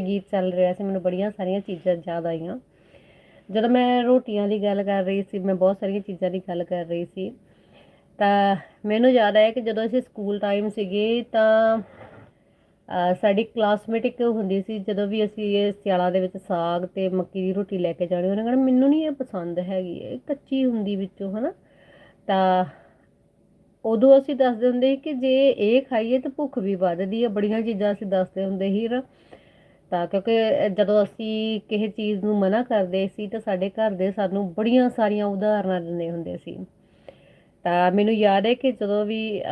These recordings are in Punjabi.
ਗੀਤ ਚੱਲ ਰਿਹਾ ਸੀ, ਮੈਨੂੰ ਬੜੀਆਂ ਸਾਰੀਆਂ ਚੀਜ਼ਾਂ ਯਾਦ ਆਈਆਂ। ਜਦੋਂ ਮੈਂ ਰੋਟੀਆਂ ਦੀ ਗੱਲ ਕਰ ਰਹੀ ਸੀ, ਮੈਂ ਬਹੁਤ ਸਾਰੀਆਂ ਚੀਜ਼ਾਂ ਦੀ ਗੱਲ ਕਰ ਰਹੀ ਸੀ, ਤਾਂ ਮੈਨੂੰ ਯਾਦ ਆਇਆ ਕਿ ਜਦੋਂ ਅਸੀਂ ਸਕੂਲ ਟਾਈਮ ਸੀਗੇ, ਤਾਂ ਸਾਡੀ ਕਲਾਸਮੇਟ ਇੱਕ ਹੁੰਦੀ ਸੀ, ਜਦੋਂ ਵੀ ਅਸੀਂ ਇਹ ਸਿਆਲਾਂ ਦੇ ਵਿੱਚ ਸਾਗ ਤੇ ਮੱਕੀ ਦੀ ਰੋਟੀ ਲੈ ਕੇ ਜਾਣੀ, ਉਹਨਾਂ ਕਹਿਣਾ ਮੈਨੂੰ ਨਹੀਂ ਇਹ ਪਸੰਦ ਹੈਗੀ, ਇਹ ਕੱਚੀ ਹੁੰਦੀ ਵਿੱਚੋਂ ਹਨਾ? ਤਾਂ ਉਦੋਂ ਅਸੀਂ ਦੱਸਦੇ ਹੁੰਦੇ ਸੀ ਕਿ ਜੇ ਇਹ ਖਾਈਏ ਤਾਂ ਭੁੱਖ ਵੀ ਵੱਧਦੀ ਹੈ ਬੜੀਆਂ ਚੀਜ਼ਾਂ ਅਸੀਂ ਦੱਸਦੇ ਹੁੰਦੇ ਸੀ ਨਾ ਤਾਂ ਕਿਉਂਕਿ ਜਦੋਂ ਅਸੀਂ ਕਿਸੇ ਚੀਜ਼ ਨੂੰ ਮਨਾ ਕਰਦੇ ਸੀ ਤਾਂ ਸਾਡੇ ਘਰ ਦੇ ਸਾਨੂੰ ਬੜੀਆਂ ਸਾਰੀਆਂ ਉਦਾਹਰਨਾਂ ਦਿੰਦੇ ਹੁੰਦੇ ਸੀ। ਤਾਂ ਮੈਨੂੰ ਯਾਦ ਹੈ ਕਿ ਜਦੋਂ ਵੀ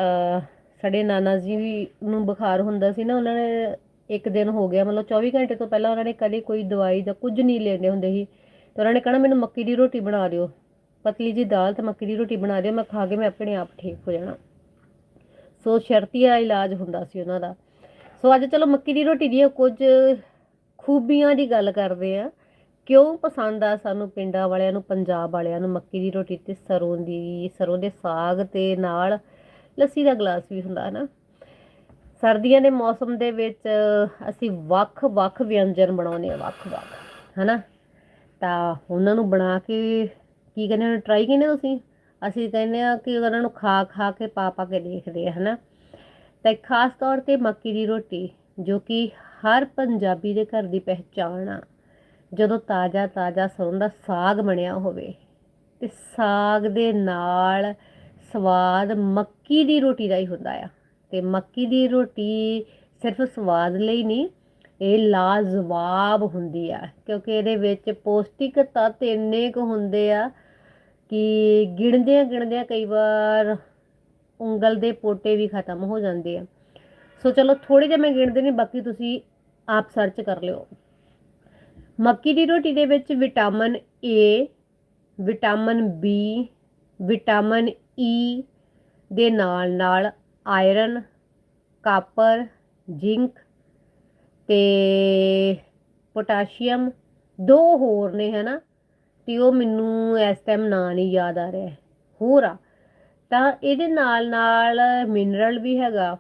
ਸਾਡੇ ਨਾਨਾ ਜੀ ਵੀ ਨੂੰ ਬੁਖਾਰ ਹੁੰਦਾ ਸੀ ਨਾ, ਉਹਨਾਂ ਨੇ ਇੱਕ ਦਿਨ ਹੋ ਗਿਆ, ਮਤਲਬ 24 ਘੰਟੇ ਤੋਂ ਪਹਿਲਾਂ ਉਹਨਾਂ ਨੇ ਕਦੇ ਕੋਈ ਦਵਾਈ ਜਾਂ ਕੁਝ ਨਹੀਂ ਲੈਂਦੇ ਹੁੰਦੇ ਸੀ। ਤੇ ਉਹਨਾਂ ਨੇ ਕਹਿਣਾ, ਮੈਨੂੰ ਮੱਕੀ ਦੀ ਰੋਟੀ ਬਣਾ ਦਿਓ। ਪਤਲੀ ਜੀ ਦਾਲ ਤੇ ਮੱਕੀ ਦੀ ਰੋਟੀ ਬਣਾ ਦਿਓ, ਮੈਂ ਖਾ ਕੇ ਮੈਂ ਆਪਣੇ ਆਪ ਠੀਕ ਹੋ ਜਾਣਾ। ਸੋ ਸ਼ਰਤੀਆ ਇਲਾਜ ਹੁੰਦਾ ਸੀ ਉਹਨਾਂ ਦਾ। ਸੋ ਅੱਜ ਚਲੋ ਮੱਕੀ ਦੀ ਰੋਟੀ ਦੀਆਂ ਕੁਝ ਖੂਬੀਆਂ ਦੀ ਗੱਲ ਕਰਦੇ ਆ, ਕਿਉਂ ਪਸੰਦ ਆ ਸਾਨੂੰ ਪਿੰਡਾਂ ਵਾਲਿਆਂ ਨੂੰ, ਪੰਜਾਬ ਵਾਲਿਆਂ ਨੂੰ ਮੱਕੀ ਦੀ ਰੋਟੀ ਤੇ ਸਰੋਂ ਦੀ, ਸਰੋਂ ਦੇ ਸਾਗ ਤੇ ਨਾਲ ਲੱਸੀ ਦਾ ਗਲਾਸ ਵੀ ਹੁੰਦਾ ਨਾ। ਸਰਦੀਆਂ ਦੇ ਮੌਸਮ ਦੇ ਵਿੱਚ ਅਸੀਂ ਵੱਖ-ਵੱਖ ਵਿਅੰਜਨ ਬਣਾਉਂਦੇ ਆ ਵੱਖ-ਵੱਖ ਹਨਾ? ਤਾਂ ਉਹਨਾਂ ਨੂੰ ਬਣਾ ਕੇ ਕੀ ਕਹਿੰਦੇ ਨੇ ਟਰਾਈ ਕਹਿੰਦੇ ਤੁਸੀਂ? ਅਸੀਂ ਕਹਿੰਦੇ ਆ ਕਿ ਉਹਨਾਂ ਨੂੰ ਖਾ ਖਾ ਕੇ ਪਾ ਪਾ ਕੇ ਦੇਖਦੇ ਆ, ਹਨਾ? ਤਾਂ ਇੱਕ ਖਾਸ ਤੌਰ ਤੇ ਮੱਕੀ ਦੀ ਰੋਟੀ ਜੋ ਕਿ ਹਰ ਪੰਜਾਬੀ ਦੇ ਘਰ ਦੀ ਪਹਿਚਾਣ ਆ। ਜਦੋਂ ਤਾਜ਼ਾ ਤਾਜ਼ਾ ਸਰੋਂ ਦਾ ਸਾਗ ਬਣਿਆ ਹੋਵੇ ਤੇ ਸਾਗ ਦੇ ਨਾਲ ਸਵਾਦ ਮੱਕੀ ਦੀ ਰੋਟੀ ਦਾ ਹੀ ਹੁੰਦਾ ਆ। ਤੇ ਮੱਕੀ ਦੀ ਰੋਟੀ ਸਿਰਫ ਸਵਾਦ ਲਈ ਨਹੀਂ, ਇਹ ਲਾਜਵਾਬ ਹੁੰਦੀ ਆ, ਕਿਉਂਕਿ ਇਹਦੇ ਵਿੱਚ ਪੌਸ਼ਟਿਕ ਤੱਤ ਇੰਨੇ ਕੁ ਹੁੰਦੇ ਆ ਕਿ ਗਿਣਦਿਆਂ ਗਿਣਦਿਆਂ ਕਈ ਵਾਰ ਉਂਗਲ ਦੇ ਪੋਟੇ ਵੀ ਖਤਮ ਹੋ ਜਾਂਦੇ ਆ। ਸੋ ਚਲੋ ਥੋੜੇ ਜਿਹਾ ਮੈਂ ਗਿਣਦੇ ਨਹੀਂ ਬਾਕੀ ਤੁਸੀਂ ਆਪ ਸਰਚ ਕਰ ਲਿਓ। ਮੱਕੀ ਦੀ ਰੋਟੀ ਦੇ ਵਿੱਚ vitamin A vitamin B vitamin E ਦੇ ਨਾਲ ਨਾਲ ਆਇਰਨ ਕਾਪਰ ਜ਼ਿੰਕ ਤੇ ਪੋਟਾਸ਼ੀਅਮ ਦੋ ਹੋਰ ਨੇ, ਹਨਾ? ਤੇ ਉਹ ਮੈਨੂੰ ਇਸ ਟਾਈਮ ਨਾਂ ਨਹੀਂ ਯਾਦ ਆ ਰਿਹਾ। ਹੋਰ ਆ। ਤਾਂ ਇਹਦੇ ਨਾਲ ਨਾਲ ਮਿਨਰਲ ਵੀ ਹੈਗਾ।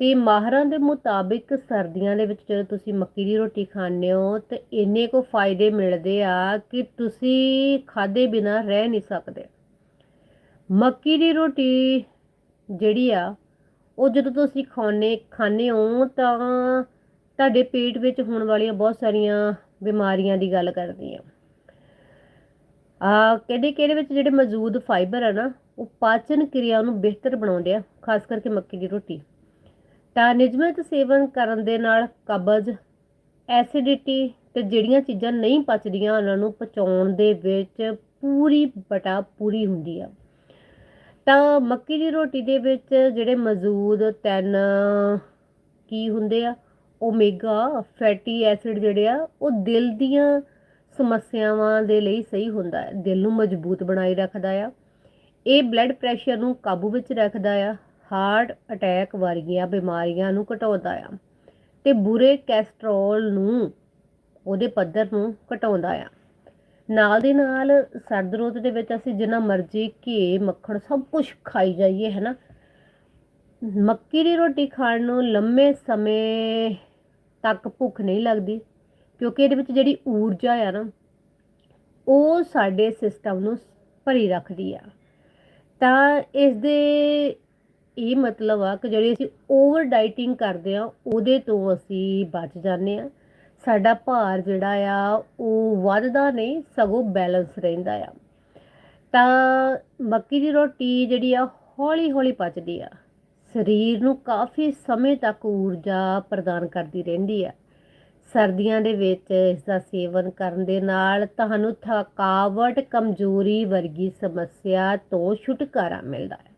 ਤੇ ਮਾਹਰਾਂ ਦੇ ਮੁਤਾਬਿਕ ਸਰਦੀਆਂ ਦੇ ਵਿੱਚ ਜਦੋਂ ਤੁਸੀਂ ਮੱਕੀ ਦੀ ਰੋਟੀ ਖਾਂਦੇ ਹੋ ਤੇ ਇੰਨੇ ਕੋ ਫਾਇਦੇ ਮਿਲਦੇ ਆ ਕਿ ਤੁਸੀਂ ਖਾਦੇ ਬਿਨਾ ਰਹਿ ਨਹੀਂ ਸਕਦੇ। ਮੱਕੀ ਦੀ ਰੋਟੀ ਜਿਹੜੀ ਆ, ਉਹ ਜਦੋਂ ਤੁਸੀਂ ਖਾਣੇ ਖਾਣੇ ਹੋ ਤਾਂ ਤੁਹਾਡੇ ਪੇਟ ਵਿੱਚ ਹੋਣ ਵਾਲੀਆਂ ਬਹੁਤ ਸਾਰੀਆਂ ਬਿਮਾਰੀਆਂ ਦੀ ਗੱਲ ਕਰਦੀ ਆ। ਆ ਕਿਹੜੇ ਕਿਹੜੇ ਵਿੱਚ ਜਿਹੜੇ ਮੌਜੂਦ ਫਾਈਬਰ ਆ ਨਾ, ਉਹ ਪਾਚਨ ਕਿਰਿਆ ਨੂੰ ਬਿਹਤਰ ਬਣਾਉਂਦੇ ਆ, ਖਾਸ ਕਰਕੇ ਮੱਕੀ ਦੀ ਰੋਟੀ। ਤਾਂ ਨਿਯਮਿਤ ਸੇਵਨ ਕਰਨ ਦੇ ਨਾਲ ਕਬਜ਼ ਐਸਿਡਿਟੀ ਤੇ ਜਿਹੜੀਆਂ ਚੀਜ਼ਾਂ ਨਹੀਂ ਪਚਦੀਆਂ, ਉਹਨਾਂ ਨੂੰ ਪਚਾਉਣ ਦੇ ਵਿੱਚ ਪੂਰੀ ਬਟਾ ਪੂਰੀ ਹੁੰਦੀ ਆ। ਤਾਂ ਮੱਕੀ ਦੀ ਰੋਟੀ ਦੇ ਵਿੱਚ ਜਿਹੜੇ ਮੌਜੂਦ ਤਿੰਨ ਕੀ ਹੁੰਦੇ ਆ ਓਮੇਗਾ ਫੈਟੀ ਐਸਿਡ ਜਿਹੜੇ ਆ, ਉਹ ਦਿਲ ਦੀਆਂ ਸਮੱਸਿਆਵਾਂ ਦੇ ਲਈ ਸਹੀ ਹੁੰਦਾ ਹੈ। ਦਿਲ ਨੂੰ ਮਜ਼ਬੂਤ ਬਣਾਈ ਰੱਖਦਾ ਆ। ਇਹ ਬਲੱਡ ਪ੍ਰੈਸ਼ਰ ਨੂੰ ਕਾਬੂ ਵਿੱਚ ਰੱਖਦਾ ਆ। ਹਾਰਟ ਅਟੈਕ ਵਰਗੀਆਂ ਬਿਮਾਰੀਆਂ ਨੂੰ ਘਟਾਉਂਦਾ ਆ ਤੇ ਬੁਰੇ ਕੈਸਟਰੋਲ ਨੂੰ, ਉਹਦੇ ਪੱਧਰ ਨੂੰ ਘਟਾਉਂਦਾ ਆ। ਨਾਲ ਦੇ ਨਾਲ ਸਰਦ ਰੁੱਤ ਦੇ ਵਿੱਚ ਅਸੀਂ ਜਿੰਨਾ ਮਰਜ਼ੀ ਘੀ, ਮੱਖਣ ਸਭ ਕੁਝ ਖਾਈ ਜਾਈਏ ਹੈ ਨਾ ਮੱਕੀ ਦੀ ਰੋਟੀ ਖਾਣ ਨੂੰ ਲੰਮੇ ਸਮੇਂ ਤੱਕ ਭੁੱਖ ਨਹੀਂ ਲੱਗਦੀ, ਕਿਉਂਕਿ ਇਹਦੇ ਵਿੱਚ ਜਿਹੜੀ ਊਰਜਾ ਆ ਨਾ, ਉਹ ਸਾਡੇ ਸਿਸਟਮ ਨੂੰ ਭਰੀ ਰੱਖਦੀ ਆ। ਤਾਂ ਇਸ ਦੇ ਇਹ ਮਤਲਬ ਆ ਕਿ ਜਿਹੜੀ ਅਸੀਂ ਓਵਰ ਡਾਈਟਿੰਗ ਕਰਦੇ ਆ, ਉਹਦੇ ਤੋਂ ਅਸੀਂ ਬਚ ਜਾਂਦੇ ਆ। ਸਾਡਾ ਭਾਰ ਜਿਹੜਾ ਆ, ਉਹ ਵੱਧਦਾ ਨਹੀਂ, ਸਗੋਂ ਬੈਲੈਂਸ ਰਹਿੰਦਾ ਆ। ਤਾਂ ਮੱਕੀ ਦੀ ਰੋਟੀ ਜਿਹੜੀ ਆ ਹੌਲੀ ਹੌਲੀ ਪਚਦੀ ਆ। ਸਰੀਰ ਨੂੰ ਕਾਫੀ ਸਮੇਂ ਤੱਕ ਊਰਜਾ ਪ੍ਰਦਾਨ ਕਰਦੀ ਰਹਿੰਦੀ ਆ। ਸਰਦੀਆਂ ਦੇ ਵਿੱਚ ਇਸ ਦਾ ਸੇਵਨ ਕਰਨ ਦੇ ਨਾਲ ਤੁਹਾਨੂੰ ਥਕਾਵਟ, ਕਮਜ਼ੋਰੀ ਵਰਗੀ ਸਮੱਸਿਆ ਤੋਂ ਛੁਟਕਾਰਾ ਮਿਲਦਾ ਹੈ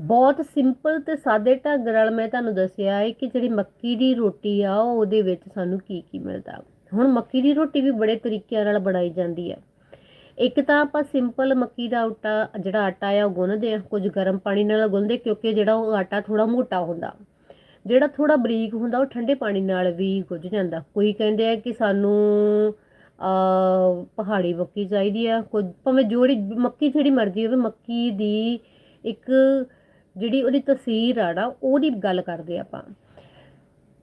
ਬਹੁਤ ਸਿੰਪਲ ਤੇ ਸਾਦੇ ਢੰਗ ਨਾਲ ਮੈਂ ਤੁਹਾਨੂੰ ਦੱਸਿਆ ਹੈ ਕਿ ਜਿਹੜੀ ਮੱਕੀ ਦੀ ਰੋਟੀ ਆ ਉਹਦੇ ਵਿੱਚ ਸਾਨੂੰ ਕੀ ਕੀ ਮਿਲਦਾ। ਹੁਣ ਮੱਕੀ ਦੀ ਰੋਟੀ ਵੀ ਬੜੇ ਤਰੀਕਿਆਂ ਨਾਲ ਬਣਾਈ ਜਾਂਦੀ ਹੈ। ਇੱਕ ਤਾਂ ਆਪਾਂ ਸਿੰਪਲ ਮੱਕੀ ਦਾ ਆਟਾ, ਜਿਹੜਾ ਆਟਾ ਆ, ਉਹ ਗੁੰਨਦੇ ਆ ਕੁਝ ਗਰਮ ਪਾਣੀ ਨਾਲ ਗੁੰਨਦੇ, ਕਿਉਂਕਿ ਜਿਹੜਾ ਉਹ ਆਟਾ ਥੋੜਾ ਮੋਟਾ ਹੁੰਦਾ। ਜਿਹੜਾ ਥੋੜਾ ਬਰੀਕ ਹੁੰਦਾ, ਉਹ ਠੰਡੇ ਪਾਣੀ ਨਾਲ ਵੀ ਗੁੱਝ ਜਾਂਦਾ। ਕੋਈ ਕਹਿੰਦੇ ਆ ਕਿ ਸਾਨੂੰ ਆ ਪਹਾੜੀ ਮੱਕੀ ਚਾਹੀਦੀ ਆ, ਕੁਝ, ਭਾਵੇਂ ਜੋੜੀ, ਮੱਕੀ ਜਿਹੜੀ ਮਰਜ਼ੀ ਹੋਵੇ, ਮੱਕੀ ਦੀ ਇੱਕ ਜਿਹੜੀ ਉਹਦੀ ਤਸੀਰ ਆ ਨਾ ਉਹਦੀ ਗੱਲ ਕਰਦੇ ਆਪਾਂ।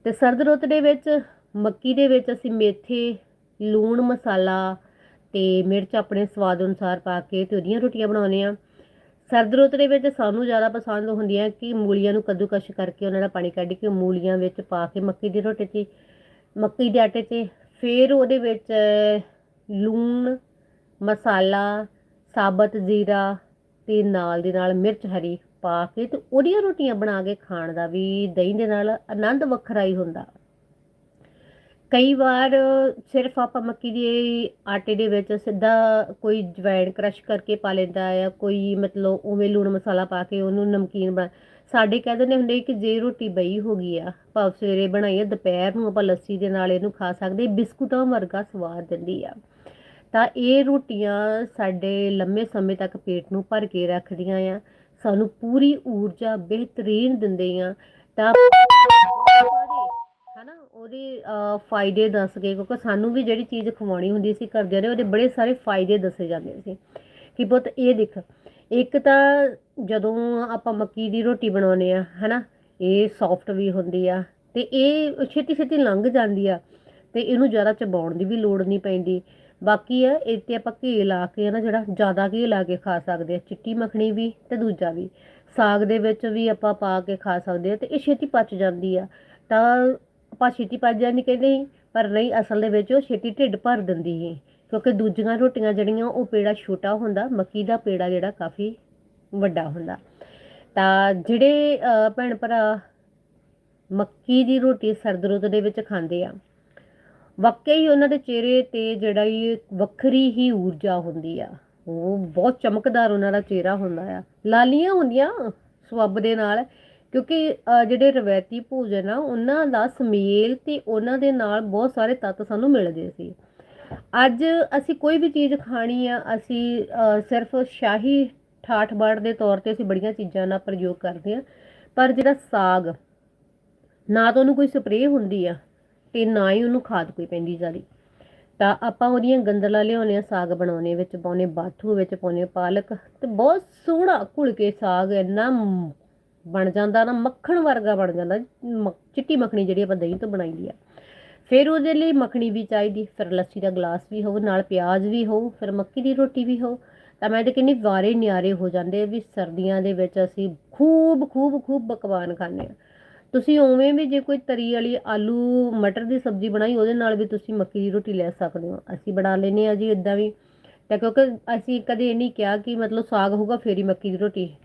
ਤੇ ਸਰਦ ਰੁੱਤ ਦੇ ਵਿੱਚ, ਮੱਕੀ ਦੇ ਵਿੱਚ ਅਸੀਂ ਮੇਥੇ, ਲੂਣ ਮਸਾਲਾ ਤੇ ਮਿਰਚ ਆਪਣੇ ਸਵਾਦ ਅਨੁਸਾਰ ਪਾ ਕੇ ਤੇ ਉਹਦੀਆਂ ਰੋਟੀਆਂ ਬਣਾਉਂਦੇ ਆ ਸਰਦ ਰੁੱਤ ਦੇ ਵਿੱਚ ਸਾਨੂੰ ਜ਼ਿਆਦਾ ਪਸੰਦ ਹੁੰਦੀਆਂ ਕਿ ਮੂਲੀਆਂ ਨੂੰ ਕੱਦੂਕਸ਼ ਕਰਕੇ ਉਹਨਾਂ ਦਾ ਪਾਣੀ ਕੱਢ ਕੇ ਮੂਲੀਆਂ ਵਿੱਚ ਪਾ ਕੇ ਮੱਕੀ ਦੀ ਰੋਟੀ 'ਚ ਮੱਕੀ ਦੇ ਆਟੇ 'ਚ ਫਿਰ ਉਹਦੇ ਵਿੱਚ ਲੂਣ, ਮਸਾਲਾ, ਸਾਬਤ ਜ਼ੀਰਾ ਤੇ ਨਾਲ ਦੇ ਨਾਲ ਮਿਰਚ ਹਰੀ ਪਾ ਕੇ ਤੇ ਉਹਦੀਆਂ ਰੋਟੀਆਂ ਬਣਾ ਕੇ ਖਾਣ ਦਾ ਵੀ ਦਹੀਂ ਦੇ ਨਾਲ ਆਨੰਦ ਵੱਖਰਾ ਹੀ ਹੁੰਦਾ। ਕਈ ਵਾਰ ਸਿਰਫ ਆਪਾਂ ਮੱਕੀ ਦੇ ਆਟੇ ਦੇ ਵਿੱਚ ਸਿੱਧਾ ਕੋਈ ਜਵੈਣ ਕ੍ਰਸ਼ ਕਰਕੇ ਪਾ ਲੈਂਦਾ ਆ ਕੋਈ ਮਤਲਬ ਉਵੇਂ ਲੂਣ ਮਸਾਲਾ ਪਾ ਕੇ ਉਹਨੂੰ ਨਮਕੀਨ ਬਣਾ, ਸਾਡੇ ਕਹਿ ਦਿੰਦੇ ਹੁੰਦੇ ਕਿ ਜੇ ਰੋਟੀ ਬਈ ਹੋ ਗਈ ਆ, ਭਾਵ ਸਵੇਰੇ ਬਣਾਈ ਆ, ਦੁਪਹਿਰ ਨੂੰ ਆਪਾਂ ਲੱਸੀ ਦੇ ਨਾਲ ਇਹਨੂੰ ਖਾ ਸਕਦੇ, ਬਿਸਕੁਟਾਂ ਵਰਗਾ ਸਵਾਦ ਦਿੰਦੀ ਆ। ਤਾਂ ਇਹ ਰੋਟੀਆਂ ਸਾਡੇ ਲੰਮੇ ਸਮੇਂ ਤੱਕ ਪੇਟ ਨੂੰ ਭਰ ਕੇ ਰੱਖਦੀਆਂ ਆ। ਸਾਨੂੰ ਪੂਰੀ ਊਰਜਾ ਬਿਹਤਰੀਨ ਦਿੰਦੇ ਆ, ਤਾਂ ਹਨਾ, ਉਹਦੇ ਫਾਇਦੇ ਦੱਸ ਗਏ ਕਿਉਂਕਿ ਸਾਨੂੰ ਵੀ ਜਿਹੜੀ ਚੀਜ਼ ਖਵਾਉਣੀ ਹੁੰਦੀ ਸੀ ਘਰਦਿਆਂ ਦੇ ਉਹਦੇ ਬੜੇ ਸਾਰੇ ਫਾਇਦੇ ਦੱਸੇ ਜਾਂਦੇ ਸੀ। ਕਿ ਪੁੱਤ, ਇਹ ਦੇਖ, ਇੱਕ ਤਾਂ ਜਦੋਂ ਆਪਾਂ ਮੱਕੀ ਦੀ ਰੋਟੀ ਬਣਾਉਨੇ ਆ, ਹਨਾ, ਇਹ ਸੌਫਟ ਵੀ ਹੁੰਦੀ ਆ, ਤੇ ਇਹ ਛੇਤੀ ਛੇਤੀ ਲੰਘ ਜਾਂਦੀ ਆ, ਤੇ ਇਹਨੂੰ ਜ਼ਿਆਦਾ ਚਬਾਉਣ ਦੀ ਵੀ ਲੋੜ ਨਹੀਂ ਪੈਂਦੀ। ਬਾਕੀ ਆ, ਇਹ ਤੇ ਆਪਾਂ ਘੀ ਲਾ ਕੇ ਨਾ ਜਿਹੜਾ ਜ਼ਿਆਦਾ ਘੀ ਲਾ ਕੇ ਖਾ ਸਕਦੇ ਆ, ਚਿੱਟੀ ਮੱਖਣੀ ਵੀ ਤੇ ਦੂਜਾ ਵੀ। ਸਾਗ ਦੇ ਵਿੱਚ ਵੀ ਆਪਾਂ ਪਾ ਕੇ ਖਾ ਸਕਦੇ ਆ ਤੇ ਇਹ ਛੇਤੀ ਪਚ ਜਾਂਦੀ ਆ। ਤਾਂ ਆਪਾਂ ਛੇਤੀ ਪਚ ਜਾਂਦੀ ਕਹਿੰਦੇ ਸੀ ਪਰ ਨਹੀਂ, ਅਸਲ ਦੇ ਵਿੱਚ ਉਹ ਛੇਤੀ ਢਿੱਡ ਭਰ ਦਿੰਦੀ ਸੀ। ਕਿਉਂਕਿ ਦੂਜੀਆਂ ਰੋਟੀਆਂ ਜਿਹੜੀਆਂ, ਉਹ ਪੇੜਾ ਛੋਟਾ ਹੁੰਦਾ, ਮੱਕੀ ਦਾ ਪੇੜਾ ਜਿਹੜਾ ਕਾਫੀ ਵੱਡਾ ਹੁੰਦਾ। ਤਾਂ ਜਿਹੜੇ ਭੈਣ ਭਰਾ ਮੱਕੀ ਦੀ ਰੋਟੀ ਸਰਦ ਰੁੱਤ ਦੇ ਵਿੱਚ ਖਾਂਦੇ ਆ ਵਾਕਈ ਉਹਨਾਂ ਦੇ ਚਿਹਰੇ ਤੇ ਜਿਹੜਾ ਹੀ ਵੱਖਰੀ ਹੀ ਊਰਜਾ ਹੁੰਦੀ ਆ। ਉਹ ਬਹੁਤ ਚਮਕਦਾਰ ਉਹਨਾਂ ਦਾ ਚਿਹਰਾ ਹੁੰਦਾ ਆ। ਲਾਲੀਆਂ ਹੁੰਦੀਆਂ ਸਵੱਬ ਦੇ ਨਾਲ, ਕਿਉਂਕਿ ਜਿਹੜੇ ਰਵਾਇਤੀ ਭੋਜਨ ਆ, ਉਹਨਾਂ ਦਾ ਸਮੇਲ ਤੇ ਉਹਨਾਂ ਦੇ ਨਾਲ ਬਹੁਤ ਸਾਰੇ ਤੱਤ ਸਾਨੂੰ ਮਿਲਦੇ ਸੀ। ਅੱਜ ਅਸੀਂ ਕੋਈ ਵੀ ਚੀਜ਼ ਖਾਣੀ ਆ, ਅਸੀਂ ਸਿਰਫ ਸ਼ਾਹੀ ਠਾਠ ਬਾੜ ਦੇ ਤੌਰ ਤੇ ਅਸੀਂ ਬੜੀਆਂ ਚੀਜ਼ਾਂ ਦਾ ਪ੍ਰਯੋਗ ਕਰਦੇ ਆ, ਪਰ ਜਿਹੜਾ ਸਾਗ, ਨਾ ਤਾਂ ਉਹਨੂੰ ਕੋਈ ਸਪਰੇਅ ਹੁੰਦੀ ਆ ਤੇ ਨਾ ਹੀ ਉਹਨੂੰ ਖਾਦ ਕੋਈ ਪੈਂਦੀ ਜ਼ਿਆਦੀ। ਤਾਂ ਆਪਾਂ ਉਹਦੀਆਂ ਗੰਦਲਾਂ ਲਿਆਉਂਦੇ ਆ ਸਾਗ ਬਣਾਉਣੇ ਵਿੱਚ ਪਾਉਨੇ ਬਾਥੂ ਵਿੱਚ ਪਾਉਨੇ ਪਾਲਕ ਤੇ ਬਹੁਤ ਸੋਹਣਾ ਘੁਲ ਕੇ ਸਾਗ ਇੰਨਾ ਬਣ ਜਾਂਦਾ ਨਾ, ਮੱਖਣ ਵਰਗਾ ਬਣ ਜਾਂਦਾ, ਮ- ਚਿੱਟੀ ਮੱਖਣੀ ਜਿਹੜੀ ਆਪਾਂ ਦਹੀਂ ਤੋਂ ਬਣਾਈਦੀ ਆ। ਫਿਰ ਉਹਦੇ ਲਈ ਮੱਖਣੀ ਵੀ ਚਾਹੀਦੀ, ਫਿਰ ਲੱਸੀ ਦਾ ਗਲਾਸ ਵੀ ਹੋਊ, ਨਾਲ ਪਿਆਜ਼ ਵੀ ਹੋਊ, ਫਿਰ ਮੱਕੀ ਦੀ ਰੋਟੀ ਵੀ ਹੋਊ। ਤਾਂ ਮੈਂ ਤੇ ਕਹਿੰਦੀ ਵਾਰੇ ਨਿਆਰੇ ਹੋ ਜਾਂਦੇ ਵੀ ਸਰਦੀਆਂ ਦੇ ਵਿੱਚ ਅਸੀਂ ਖੂਬ ਖੂਬ ਖੂਬ ਪਕਵਾਨ ਖਾਂਦੇ ਆ ਤੁਸੀਂ ਉਵੇਂ ਵੀ ਜੇ ਕੋਈ ਤਰੀ ਵਾਲੀ ਆਲੂ ਮਟਰ ਦੀ ਸਬਜ਼ੀ ਬਣਾਈ, ਉਹਦੇ ਨਾਲ ਵੀ ਤੁਸੀਂ ਮੱਕੀ ਦੀ ਰੋਟੀ ਲੈ ਸਕਦੇ ਹੋ। ਅਸੀਂ ਬਣਾ ਲੈਨੇ ਆ ਜੀ ਇਦਾਂ ਵੀ। ਤਾਂ ਕਿਉਂਕਿ ਅਸੀਂ ਕਦੇ ਇਹ ਨਹੀਂ ਕਿਹਾ ਕਿ ਮਤਲਬ ਸਾਗ ਹੋਊਗਾ, ਫੇਰ ਹੀ ਮੱਕੀ ਦੀ ਰੋਟੀ।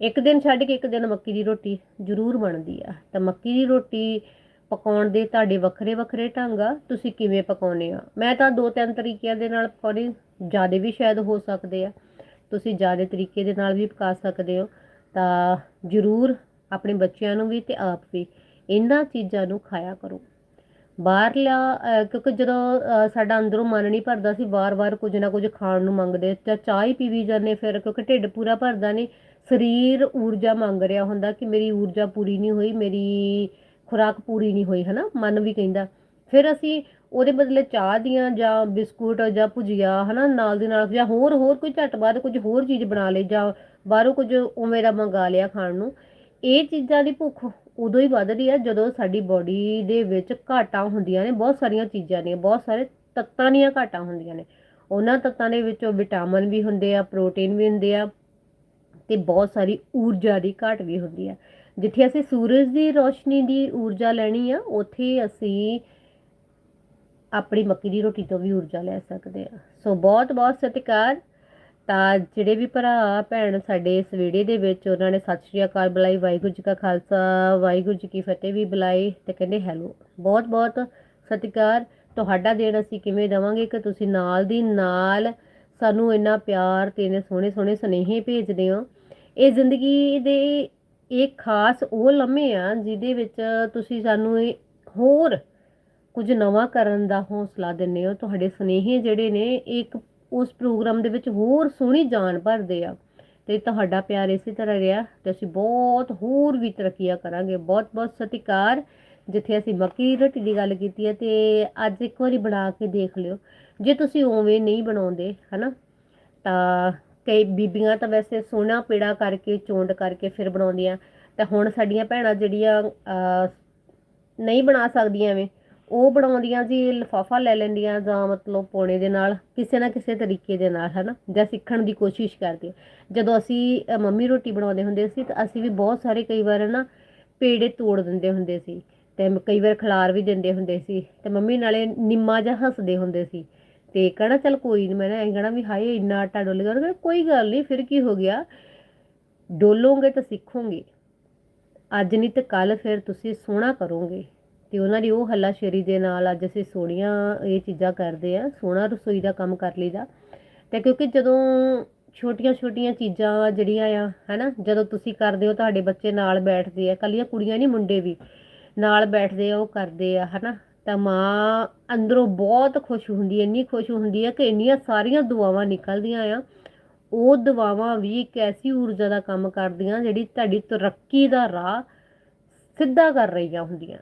ਇੱਕ ਦਿਨ ਛੱਡ ਕੇ ਇੱਕ ਦਿਨ ਮੱਕੀ ਦੀ ਰੋਟੀ ਜ਼ਰੂਰ ਬਣਦੀ ਆ। ਤਾਂ ਮੱਕੀ ਦੀ ਰੋਟੀ ਪਕਾਉਣ ਦੇ ਤੁਹਾਡੇ ਵੱਖਰੇ ਵੱਖਰੇ ਢੰਗ ਆ। ਤੁਸੀਂ ਕਿਵੇਂ ਪਕਾਉਨੇ ਆ ਮੈਂ ਤਾਂ ਦੋ ਤਿੰਨ ਤਰੀਕਿਆਂ ਦੇ ਨਾਲ ਪਕਾਉਣੀ ਜ਼ਿਆਦਾ ਵੀ ਸ਼ਾਇਦ ਹੋ ਸਕਦੇ ਆ। ਤੁਸੀਂ ਜ਼ਿਆਦਾ ਤਰੀਕੇ ਦੇ ਨਾਲ ਵੀ ਪਕਾ ਸਕਦੇ ਹੋ। ਤਾਂ ਜ਼ਰੂਰ ਆਪਣੇ ਬੱਚਿਆਂ ਨੂੰ ਵੀ ਤੇ ਆਪ ਵੀ ਇਹਨਾਂ ਚੀਜ਼ਾਂ ਨੂੰ ਖਾਇਆ ਕਰੋ। ਬਾਹਰਲਾ ਅਹ, ਕਿਉਂਕਿ ਜਦੋਂ ਅਹ, ਸਾਡਾ ਅੰਦਰੋਂ ਮਨ ਨਹੀਂ ਭਰਦਾ ਸੀ ਵਾਰ-ਵਾਰ ਕੁਝ ਨਾ ਕੁਝ ਖਾਣ ਨੂੰ ਮੰਗਦੇ ਜਾਂ ਚਾਹ ਹੀ ਪੀਵੀ ਜਾਂਦੇ ਫਿਰ ਕਿਉਂਕਿ ਢਿੱਡ ਪੂਰਾ ਭਰਦਾ ਨਹੀਂ ਸਰੀਰ ਊਰਜਾ ਮੰਗ ਰਿਹਾ ਹੁੰਦਾ ਕਿ ਮੇਰੀ ਊਰਜਾ ਪੂਰੀ ਨਹੀਂ ਹੋਈ ਮੇਰੀ ਖੁਰਾਕ ਪੂਰੀ ਨਹੀਂ ਹੋਈ ਹਨਾ? ਮਨ ਵੀ ਕਹਿੰਦਾ। ਫਿਰ ਅਸੀਂ ਉਹਦੇ ਬਦਲੇ ਚਾਹ ਦੀਆਂ ਜਾਂ ਬਿਸਕੁਟ ਜਾਂ ਭੁਜੀਆ ਹਨਾ ਨਾਲ ਦੀ ਨਾਲ ਜਾਂ ਹੋਰ ਹੋਰ ਕੋਈ ਝੱਟ ਬਾਅਦ ਕੁਝ ਹੋਰ ਚੀਜ਼ ਬਣਾ ਲਈ ਜਾਂ ਬਾਹਰੋਂ ਕੁਝ ਉਵੇਂ ਦਾ ਮੰਗਾ ਲਿਆ ਖਾਣ ਨੂੰ। ਇਹ ਚੀਜ਼ਾਂ ਦੀ ਭੁੱਖ ਉਦੋਂ ਹੀ ਵੱਧਦੀ ਹੈ ਜਦੋਂ ਸਾਡੀ ਬਾਡੀ ਦੇ ਵਿੱਚ ਘਾਟਾਂ ਹੁੰਦੀਆਂ ਨੇ, ਬਹੁਤ ਸਾਰੀਆਂ ਚੀਜ਼ਾਂ ਨੇ, ਬਹੁਤ ਸਾਰੇ ਤੱਤਾਂ ਦੀਆਂ ਘਾਟਾਂ ਹੁੰਦੀਆਂ ਨੇ। ਉਹਨਾਂ ਤੱਤਾਂ ਦੇ ਵਿੱਚੋਂ ਵਿਟਾਮਿਨ ਵੀ ਹੁੰਦੇ ਆ ਪ੍ਰੋਟੀਨ ਵੀ ਹੁੰਦੇ ਆ ਤੇ ਬਹੁਤ ਸਾਰੀ ਊਰਜਾ ਦੀ ਘਾਟ ਵੀ ਹੁੰਦੀ ਆ। ਜਿੱਥੇ ਅਸੀਂ ਸੂਰਜ ਦੀ ਰੋਸ਼ਨੀ ਦੀ ਊਰਜਾ ਲੈਣੀ ਆ, ਉੱਥੇ ਅਸੀਂ ਆਪਣੀ ਮੱਕੀ ਦੀ ਰੋਟੀ ਤੋਂ ਵੀ ਊਰਜਾ ਲੈ ਸਕਦੇ ਆ। ਸੋ ਬਹੁਤ ਬਹੁਤ ਸਤਿਕਾਰ। ਤਾਂ ਜਿਹੜੇ ਵੀ ਭਰਾ, ਭੈਣ ਸਾਡੇ ਇਸ ਵੀਡੀਓ ਦੇ ਵਿੱਚ, ਉਹਨਾਂ ਨੇ ਸਤਿ ਸ਼੍ਰੀ ਅਕਾਲ ਬੁਲਾਈ, ਵਾਹਿਗੁਰੂ ਜੀ ਕਾ ਖਾਲਸਾ, ਵਾਹਿਗੁਰੂ ਜੀ ਕੀ ਫਤਿਹ ਵੀ ਬੁਲਾਈ ਤੇ ਕਹਿੰਦੇ ਹੈਲੋ। ਬਹੁਤ ਬਹੁਤ ਸਤਿਕਾਰ। ਤੁਹਾਡਾ ਦੇਣ ਅਸੀਂ ਕਿਵੇਂ ਦਵਾਂਗੇ ਕਿ ਤੁਸੀਂ ਨਾਲ ਦੀ ਨਾਲ ਸਾਨੂੰ ਇੰਨਾ ਪਿਆਰ ਤੇ ਇੰਨੇ ਸੋਹਣੇ ਸੋਹਣੇ ਸੁਨੇਹੇ ਭੇਜਦੇ ਹੋ। ਇਹ ਜ਼ਿੰਦਗੀ ਦੇ ਇਹ ਖਾਸ ਉਹ ਲਮਹੇ ਆ ਜਿਹਦੇ ਵਿੱਚ ਤੁਸੀਂ ਸਾਨੂੰ ਇਹ ਹੋਰ ਕੁਝ ਨਵਾਂ ਕਰਨ ਦਾ ਹੌਸਲਾ ਦਿੰਦੇ ਹੋ। ਤੁਹਾਡੇ ਸੁਨੇਹੇ ਜਿਹੜੇ ਨੇ ਇੱਕ ਉਸ ਪ੍ਰੋਗਰਾਮ ਦੇ ਵਿੱਚ ਹੋਰ ਸੋਹਣੀ ਜਾਨ ਭਰਦੇ ਆ। ਤੇ ਤੁਹਾਡਾ ਪਿਆਰ ਇਸੇ ਤਰ੍ਹਾਂ ਰਿਹਾ ਤੇ ਅਸੀਂ ਬਹੁਤ ਹੋਰ ਵੀ ਤਰੱਕੀਆਂ ਕਰਾਂਗੇ। ਬਹੁਤ ਬਹੁਤ ਸਤਿਕਾਰ। ਜਿੱਥੇ ਅਸੀਂ ਮੱਕੀ ਦੀ ਰੋਟੀ ਦੀ ਗੱਲ ਕੀਤੀ ਹੈ ਤੇ ਅੱਜ ਇੱਕ ਵਾਰੀ ਬਣਾ ਕੇ ਦੇਖ ਲਿਓ। ਜੇ ਤੁਸੀਂ ਉਵੇਂ ਨਹੀਂ ਬਣਾਉਂਦੇ, ਹਨਾ, ਤਾਂ ਕਈ ਬੀਬੀਆਂ ਤਾਂ ਵੈਸੇ ਸੋਨਾ ਪੇੜਾ ਕਰਕੇ, ਚੋਂਡ ਕਰਕੇ ਫਿਰ ਬਣਾਉਂਦੀਆਂ। ਤਾਂ ਹੁਣ ਸਾਡੀਆਂ ਭੈਣਾਂ ਜਿਹੜੀਆਂ ਨਹੀਂ ਬਣਾ ਸਕਦੀਆਂ ਐਵੇਂ ਉਹ ਬਣਾਉਂਦੀਆਂ ਜੀ, ਲਿਫਾਫਾ ਲੈ ਲੈਂਦੀਆਂ ਜਾਂ ਮਤਲਬ ਪੋਣੇ ਦੇ ਨਾਲ, ਕਿਸੇ ਨਾ ਕਿਸੇ ਤਰੀਕੇ ਦੇ ਨਾਲ, ਹਨਾ, ਜਾਂ ਸਿੱਖਣ ਦੀ ਕੋਸ਼ਿਸ਼ ਕਰਦੀ ਜਦੋਂ ਅਸੀਂ ਮੰਮੀ ਰੋਟੀ ਬਣਾਉਂਦੇ ਹੁੰਦੇ ਸੀ, ਤਾਂ ਅਸੀਂ ਵੀ ਬਹੁਤ ਸਾਰੇ ਕਈ ਵਾਰ ਨਾ ਪੇੜੇ ਤੋੜ ਦਿੰਦੇ ਹੁੰਦੇ ਸੀ ਤੇ ਕਈ ਵਾਰ ਖਲਾਰ ਵੀ ਦਿੰਦੇ ਹੁੰਦੇ ਸੀ ਤੇ ਮੰਮੀ ਨਾਲੇ ਨਿੰਮਾ ਜਾਂ ਹੱਸਦੇ ਹੁੰਦੇ ਸੀ ਤੇ ਕਹਿਣਾ, ਚੱਲ ਕੋਈ ਨਹੀਂ ਮੈਂ ਨਾ ਐਂ ਕਹਿਣਾ ਵੀ ਹਾਏ, ਇੰਨਾ ਆਟਾ ਡੁੱਲ ਗਿਆ। ਕੋਈ ਗੱਲ ਨਹੀਂ ਫਿਰ ਕੀ ਹੋ ਗਿਆ? ਡੋਲੋਗੇ ਤਾਂ ਸਿੱਖੋਗੇ। ਅੱਜ ਨਹੀਂ ਤਾਂ ਕੱਲ ਫਿਰ ਤੁਸੀਂ ਸੋਹਣਾ ਕਰੋਗੇ। ਤੇ ਉਹਨਾਂ ਦੀ ਉਹ ਹੱਲਾਸ਼ੇਰੀ ਦੇ ਨਾਲ ਅੱਜ ਅਸੀਂ ਸੋਹਣੀਆਂ ਇਹ ਚੀਜ਼ਾਂ ਕਰਦੇ ਆ ਸੋਹਣਾ ਰਸੋਈ ਦਾ ਕੰਮ ਕਰ ਲਈਦਾ ਤੇ ਕਿਉਂਕਿ ਜਦੋਂ ਛੋਟੀਆਂ ਛੋਟੀਆਂ ਚੀਜ਼ਾਂ ਜਿਹੜੀਆਂ ਆ, ਹੈਨਾ, ਜਦੋਂ ਤੁਸੀਂ ਕਰਦੇ ਹੋ, ਤੁਹਾਡੇ ਬੱਚੇ ਨਾਲ ਬੈਠਦੇ ਆ ਕੱਲੀਆਂ ਕੁੜੀਆਂ ਨਹੀਂ, ਮੁੰਡੇ ਵੀ ਨਾਲ ਬੈਠਦੇ ਆ, ਉਹ ਕਰਦੇ ਆ, ਹਨਾ। ਤਾਂ ਮਾਂ ਅੰਦਰੋਂ ਬਹੁਤ ਖੁਸ਼ ਹੁੰਦੀ ਹੈ, ਇੰਨੀ ਖੁਸ਼ ਹੁੰਦੀ ਹੈ ਕਿ ਇੰਨੀਆਂ ਸਾਰੀਆਂ ਦੁਆਵਾਂ ਨਿਕਲਦੀਆਂ ਆ। ਉਹ ਦੁਆਵਾਂ ਵੀ ਇੱਕ ਐਸੀ ਊਰਜਾ ਦਾ ਕੰਮ ਕਰਦੀਆਂ, ਜਿਹੜੀ ਤੁਹਾਡੀ ਤਰੱਕੀ ਦਾ ਰਾਹ ਸਿੱਧਾ ਕਰ ਰਹੀਆਂ ਹੁੰਦੀਆਂ।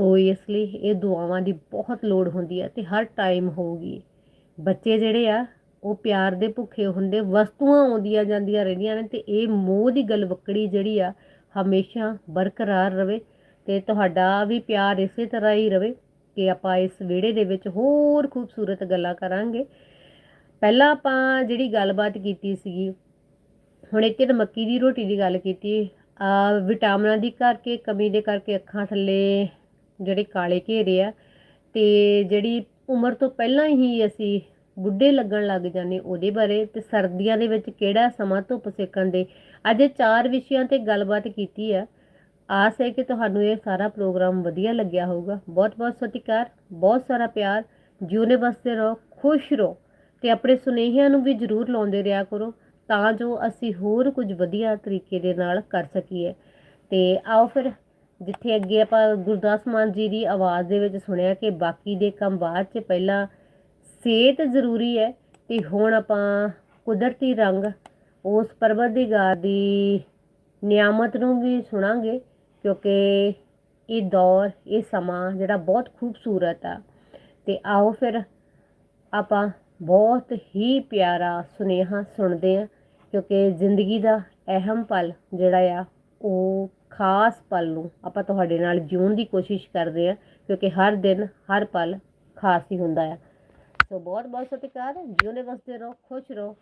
ਸੋ ਇਸ ਲਈ ਇਹ ਦੁਆਵਾਂ ਦੀ ਬਹੁਤ ਲੋੜ ਹੁੰਦੀ ਹੈ ਤੇ ਹਰ ਟਾਈਮ ਹੋਊਗੀ। ਬੱਚੇ ਜਿਹੜੇ ਆ, ਉਹ ਪਿਆਰ ਦੇ ਭੁੱਖੇ ਹੁੰਦੇ, ਵਸਤੂਆਂ ਆਉਂਦੀਆਂ ਜਾਂਦੀਆਂ ਰਹਿੰਦੀਆਂ ਨੇ ਤੇ ਇਹ ਮੋਹ ਦੀ ਗਲਵੱਕੜੀ ਜਿਹੜੀ ਆ, ਹਮੇਸ਼ਾ ਬਰਕਰਾਰ ਰਵੇ ਤੇ ਤੁਹਾਡਾ ਵੀ ਪਿਆਰ ਇਸੇ ਤਰ੍ਹਾਂ ਹੀ ਰਵੇ ਕਿ ਆਪਾਂ ਇਸ ਵਿਹੜੇ ਦੇ ਵਿੱਚ ਹੋਰ ਖੂਬਸੂਰਤ ਗੱਲਾਂ ਕਰਾਂਗੇ। ਪਹਿਲਾਂ ਆਪਾਂ ਜਿਹੜੀ ਗੱਲਬਾਤ ਕੀਤੀ ਸੀਗੀ, ਹੁਣ ਇੱਕ ਤੇ ਮੱਕੀ ਦੀ ਰੋਟੀ ਦੀ ਗੱਲ ਕੀਤੀ ਵਿਟਾਮਿਨਾਂ ਦੀ ਕਰਕੇ, ਕਮੀ ਦੇ ਕਰਕੇ ਅੱਖਾਂ ਥੱਲੇ ਜਿਹੜੇ ਕਾਲੇ ਘੇਰੇ ਆ, ਤੇ ਜਿਹੜੀ ਉਮਰ ਤੋਂ ਪਹਿਲਾਂ ਹੀ ਅਸੀਂ ਬੁੱਢੇ ਲੱਗਣ ਲੱਗ ਜਾਂਦੇ ਉਹਦੇ ਬਾਰੇ ਤੇ ਸਰਦੀਆਂ ਦੇ ਵਿੱਚ ਕਿਹੜਾ ਸਮਾਂ ਧੁੱਪ ਸੇਕਣ ਦੇ? ਅੱਜ ਚਾਰ ਵਿਸ਼ਿਆਂ ਤੇ ਗੱਲਬਾਤ ਕੀਤੀ ਆ। ਆਸ ਹੈ ਕਿ ਤੁਹਾਨੂੰ ਇਹ ਸਾਰਾ ਪ੍ਰੋਗਰਾਮ ਵਧੀਆ ਲੱਗਿਆ ਹੋਊਗਾ। ਬਹੁਤ ਬਹੁਤ ਸਤਿਕਾਰ, ਬਹੁਤ ਸਾਰਾ ਪਿਆਰ। ਜਿਉਨੇ ਵਸਦੇ ਰਹੋ, ਖੁਸ਼ ਰਹੋ ਤੇ ਆਪਣੇ ਸੁਨੇਹਿਆਂ ਨੂੰ ਵੀ ਜਰੂਰ ਲਾਉਂਦੇ ਰਿਹਾ ਕਰੋ ਤਾਂ ਜੋ ਅਸੀਂ ਹੋਰ ਕੁਝ ਵਧੀਆ ਤਰੀਕੇ ਦੇ ਨਾਲ ਕਰ ਸਕੀਏ। ਤੇ ਆਓ ਫਿਰ ਜਿੱਥੇ ਅੱਗੇ ਆਪਾਂ ਗੁਰਦਾਸ ਮਾਨ ਜੀ ਦੀ ਆਵਾਜ਼ ਦੇ ਵਿੱਚ ਸੁਣਿਆ ਕਿ ਬਾਕੀ ਦੇ ਕੰਮ ਬਾਅਦ ਚ ਪਹਿਲਾਂ ਸਿਹਤ ਜ਼ਰੂਰੀ ਹੈ ਤੇ ਹੁਣ ਆਪਾਂ ਕੁਦਰਤੀ ਰੰਗ ਉਸ ਪਰਵਤਦੀਗਾਰ ਦੀ ਨਿਆਮਤ ਨੂੰ ਵੀ ਸੁਣਾਂਗੇ, ਕਿਉਂਕਿ ਇਹ ਦੌਰ, ਇਹ ਸਮਾਂ ਜਿਹੜਾ ਬਹੁਤ ਖੂਬਸੂਰਤ ਆ। ਤੇ ਆਓ ਫਿਰ ਆਪਾਂ ਬਹੁਤ ਹੀ ਪਿਆਰਾ ਸੁਨੇਹਾ ਸੁਣਦੇ ਆ ਕਿਉਂਕਿ ਜ਼ਿੰਦਗੀ ਦਾ ਅਹਿਮ ਪਲ ਜਿਹੜਾ ਆ, ਉਹ ਖਾਸ ਪਲ ਨੂੰ ਆਪਾਂ ਤੁਹਾਡੇ ਨਾਲ ਜਿਉਣ ਦੀ ਕੋਸ਼ਿਸ਼ ਕਰਦੇ ਆ ਕਿਉਂਕਿ ਹਰ ਦਿਨ ਹਰ ਪਲ ਖਾਸ ਹੀ ਹੁੰਦਾ ਆ। ਸੋ ਬਹੁਤ ਬਹੁਤ ਸਤਿਕਾਰ, ਜਿਉਂਦੇ ਵਸਦੇ ਰਹੋ, ਖੁਸ਼ ਰਹੋ।